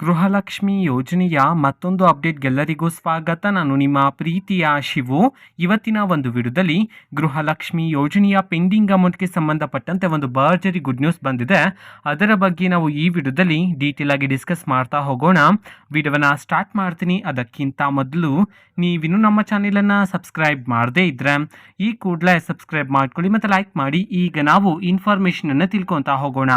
ಗೃಹಲಕ್ಷ್ಮಿ ಯೋಜನೆಯ ಮತ್ತೊಂದು ಅಪ್ಡೇಟ್ಗೆಲ್ಲರಿಗೂ ಸ್ವಾಗತ. ನಾನು ನಿಮ್ಮ ಪ್ರೀತಿಯ ಶಿವು. ಇವತ್ತಿನ ಒಂದು ವಿಡಿಯೋದಲ್ಲಿ ಗೃಹಲಕ್ಷ್ಮಿ ಯೋಜನೆಯ ಪೆಂಡಿಂಗ್ ಅಮೌಂಟ್ಗೆ ಸಂಬಂಧಪಟ್ಟಂತೆ ಒಂದು ಭರ್ಜರಿ ಗುಡ್ ನ್ಯೂಸ್ ಬಂದಿದೆ. ಅದರ ಬಗ್ಗೆ ನಾವು ಈ ವಿಡಿಯೋದಲ್ಲಿ ಡೀಟೇಲ್ ಆಗಿ ಡಿಸ್ಕಸ್ ಮಾಡ್ತಾ ಹೋಗೋಣ. ವಿಡಿಯೋನ ಸ್ಟಾರ್ಟ್ ಮಾಡ್ತೀನಿ. ಅದಕ್ಕಿಂತ ಮೊದಲು ನೀವಿನ್ನು ನಮ್ಮ ಚಾನೆಲನ್ನು ಸಬ್ಸ್ಕ್ರೈಬ್ ಮಾಡದೇ ಇದ್ರೆ ಈ ಕೂಡಲೇ ಸಬ್ಸ್ಕ್ರೈಬ್ ಮಾಡ್ಕೊಳ್ಳಿ ಮತ್ತು ಲೈಕ್ ಮಾಡಿ. ಈಗ ನಾವು ಇನ್ಫಾರ್ಮೇಷನನ್ನು ತಿಳ್ಕೊತಾ ಹೋಗೋಣ.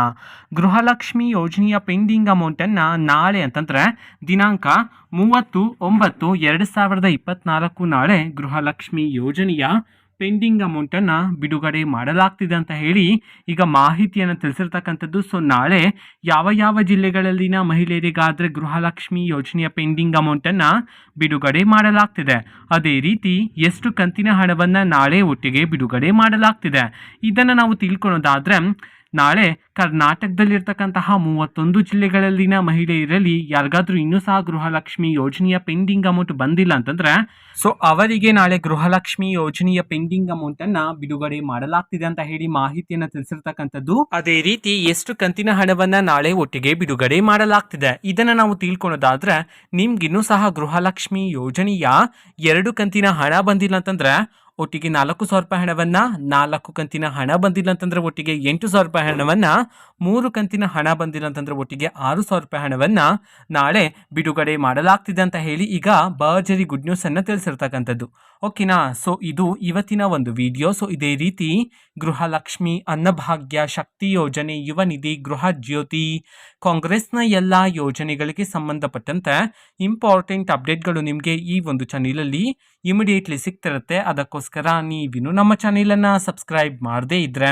ಗೃಹಲಕ್ಷ್ಮಿ ಯೋಜನೆಯ ಪೆಂಡಿಂಗ್ ಅಮೌಂಟನ್ನು ನಾಳೆ ಅಂತಂದರೆ ದಿನಾಂಕ ಮೂವತ್ತು ಒಂಬತ್ತು ಎರಡು ಸಾವಿರದ ಇಪ್ಪತ್ನಾಲ್ಕು ನಾಳೆ ಗೃಹಲಕ್ಷ್ಮಿ ಯೋಜನೆಯ ಪೆಂಡಿಂಗ್ ಅಮೌಂಟನ್ನು ಬಿಡುಗಡೆ ಮಾಡಲಾಗ್ತಿದೆ ಅಂತ ಹೇಳಿ ಈಗ ಮಾಹಿತಿಯನ್ನು ತಿಳಿಸಿರ್ತಕ್ಕಂಥದ್ದು. ಸೊ ನಾಳೆ ಯಾವ ಯಾವ ಜಿಲ್ಲೆಗಳಲ್ಲಿನ ಮಹಿಳೆಯರಿಗಾದರೆ ಗೃಹಲಕ್ಷ್ಮಿ ಯೋಜನೆಯ ಪೆಂಡಿಂಗ್ ಅಮೌಂಟನ್ನು ಬಿಡುಗಡೆ ಮಾಡಲಾಗ್ತಿದೆ. ಅದೇ ರೀತಿ ಎಷ್ಟು ಕಂತಿನ ಹಣವನ್ನು ನಾಳೆ ಒಟ್ಟಿಗೆ ಬಿಡುಗಡೆ ಮಾಡಲಾಗ್ತಿದೆ. ಇದನ್ನು ನಾವು ತಿಳ್ಕೊಳೋದಾದರೆ ನಾಳೆ ಕರ್ನಾಟಕದಲ್ಲಿರ್ತಕ್ಕಂತಹ ಮೂವತ್ತೊಂದು ಜಿಲ್ಲೆಗಳಲ್ಲಿನ ಮಹಿಳೆಯರಲ್ಲಿ ಯಾರಿಗಾದ್ರೂ ಇನ್ನೂ ಸಹ ಗೃಹಲಕ್ಷ್ಮಿ ಯೋಜನೆಯ ಪೆಂಡಿಂಗ್ ಅಮೌಂಟ್ ಬಂದಿಲ್ಲ ಅಂತಂದ್ರೆ ಸೊ ಅವರಿಗೆ ನಾಳೆ ಗೃಹಲಕ್ಷ್ಮಿ ಯೋಜನೆಯ ಪೆಂಡಿಂಗ್ ಅಮೌಂಟ್ ಅನ್ನ ಬಿಡುಗಡೆ ಮಾಡಲಾಗ್ತಿದೆ ಅಂತ ಹೇಳಿ ಮಾಹಿತಿಯನ್ನ ತಿಳಿಸಿರ್ತಕ್ಕಂಥದ್ದು. ಅದೇ ರೀತಿ ಎಷ್ಟು ಕಂತಿನ ಹಣವನ್ನ ನಾಳೆ ಒಟ್ಟಿಗೆ ಬಿಡುಗಡೆ ಮಾಡಲಾಗ್ತಿದೆ. ಇದನ್ನ ನಾವು ತಿಳ್ಕೊಳೋದಾದ್ರೆ, ನಿಮ್ಗಿನ್ನೂ ಸಹ ಗೃಹಲಕ್ಷ್ಮಿ ಯೋಜನೆಯ ಎರಡು ಕಂತಿನ ಹಣ ಬಂದಿಲ್ಲ ಅಂತಂದ್ರೆ, ಒಟ್ಟಿಗೆ ನಾಲ್ಕು ಸಾವಿರ ರೂಪಾಯಿ ಹಣವನ್ನ ನಾಲ್ಕು ಕಂತಿನ ಹಣ ಬಂದಿಲ್ಲ ಅಂತಂದ್ರೆ ಒಟ್ಟಿಗೆ ಎಂಟು ಸಾವಿರ ರೂಪಾಯಿ ಹಣವನ್ನ ಮೂರು ಕಂತಿನ ಹಣ ಬಂದಿಲ್ಲ ಒಟ್ಟಿಗೆ ಆರು ಸಾವಿರ ರೂಪಾಯಿ ಹಣವನ್ನ ನಾಳೆ ಬಿಡುಗಡೆ ಮಾಡಲಾಗ್ತಿದೆ ಅಂತ ಹೇಳಿ ಈಗ ಬರ್ಜರಿ ಗುಡ್ ನ್ಯೂಸ್ ಅನ್ನ ತಿಳಿಸಿರ್ತಕ್ಕಂಥದ್ದು. ಓಕೆನಾ? ಸೊ ಇದು ಇವತ್ತಿನ ಒಂದು ವಿಡಿಯೋ. ಸೊ ಇದೇ ರೀತಿ ಗೃಹಲಕ್ಷ್ಮಿ ಅನ್ನಭಾಗ್ಯ ಶಕ್ತಿ ಯೋಜನೆ ಯುವ ನಿಧಿ ಗೃಹ ಜ್ಯೋತಿ ಕಾಂಗ್ರೆಸ್ನ ಎಲ್ಲ ಯೋಜನೆಗಳಿಗೆ ಸಂಬಂಧಪಟ್ಟಂತೆ ಇಂಪಾರ್ಟೆಂಟ್ ಅಪ್ಡೇಟ್ಗಳು ನಿಮಗೆ ಈ ಒಂದು ಚಾನಲಲ್ಲಿ ಇಮಿಡಿಯೇಟ್ಲಿ ಸಿಗ್ತಿರುತ್ತೆ. ಅದಕ್ಕೋಸ್ಕರ ನೀವಿನ್ನು ನಮ್ಮ ಚಾನಲನ್ನು ಸಬ್ಸ್ಕ್ರೈಬ್ ಮಾಡದೇ ಇದ್ರೆ